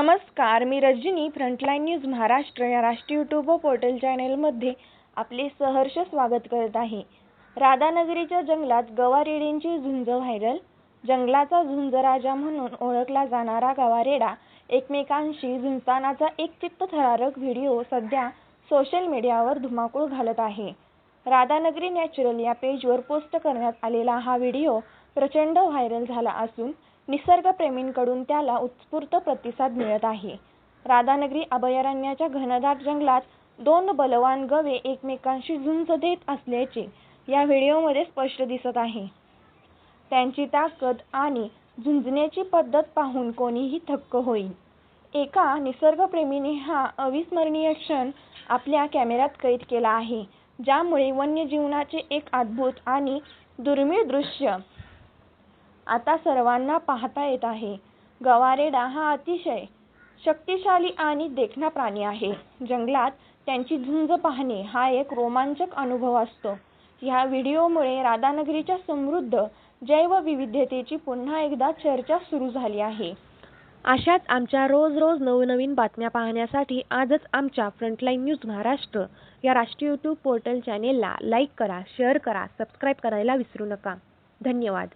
नमस्कार मी Rajani frontline news Maharashtra या राष्ट्रीय यूट्यूब व पोर्टल चॅनेलमध्ये आपले सहर्ष स्वागत करत आहे. राधानगरीच्या जंगलात गवारेड्यांची झुंज व्हायरल जंगलाचा झुंज राजा म्हणून ओळखला जाणारा गवारेडा एकमेकांशी झुंजतानाचा एक चित्तथरारक व्हिडिओ सध्या सोशल मीडियावर धुमाकूळ घालत आहे. राधानगरी नॅचरल या पेजवर पोस्ट करण्यात आलेला हा व्हिडिओ प्रचंड व्हायरल झाला असून निसर्गप्रेमींकडून त्याला उत्स्फूर्त प्रतिसाद मिळत आहे. राधानगरी अभयारण्याच्या घनदाट जंगलात दोन बलवान गवे एकमेकांशी झुंज देत असल्याचे या व्हिडिओमध्ये स्पष्ट दिसत आहे. त्यांची ताकद आणि झुंजण्याची पद्धत पाहून कोणीही थक्क होईल. एका निसर्गप्रेमीने हा अविस्मरणीय क्षण आपल्या कॅमेऱ्यात कैद केला आहे ज्यामुळे वन्यजीवनाचे एक अद्भुत आणि दुर्मिळ दृश्य आता सर्वांना पाहता येत आहे. गवारेडा हा अतिशय शक्तिशाली आणि देखणा प्राणी आहे. जंगलात त्यांची झुंज पाहणे हा एक रोमांचक अनुभव असतो. ह्या व्हिडिओमुळे राधानगरीच्या समृद्ध जैवविविधतेची पुन्हा एकदा चर्चा सुरू झाली आहे. अशाच आमच्या रोज रोज नवनवीन बातम्या पाहण्यासाठी आजच आमच्या फ्रंटलाईन न्यूज महाराष्ट्र या राष्ट्रीय यूट्यूब पोर्टल चॅनेलला लाईक करा शेअर करा सबस्क्राईब करायला विसरू नका. धन्यवाद.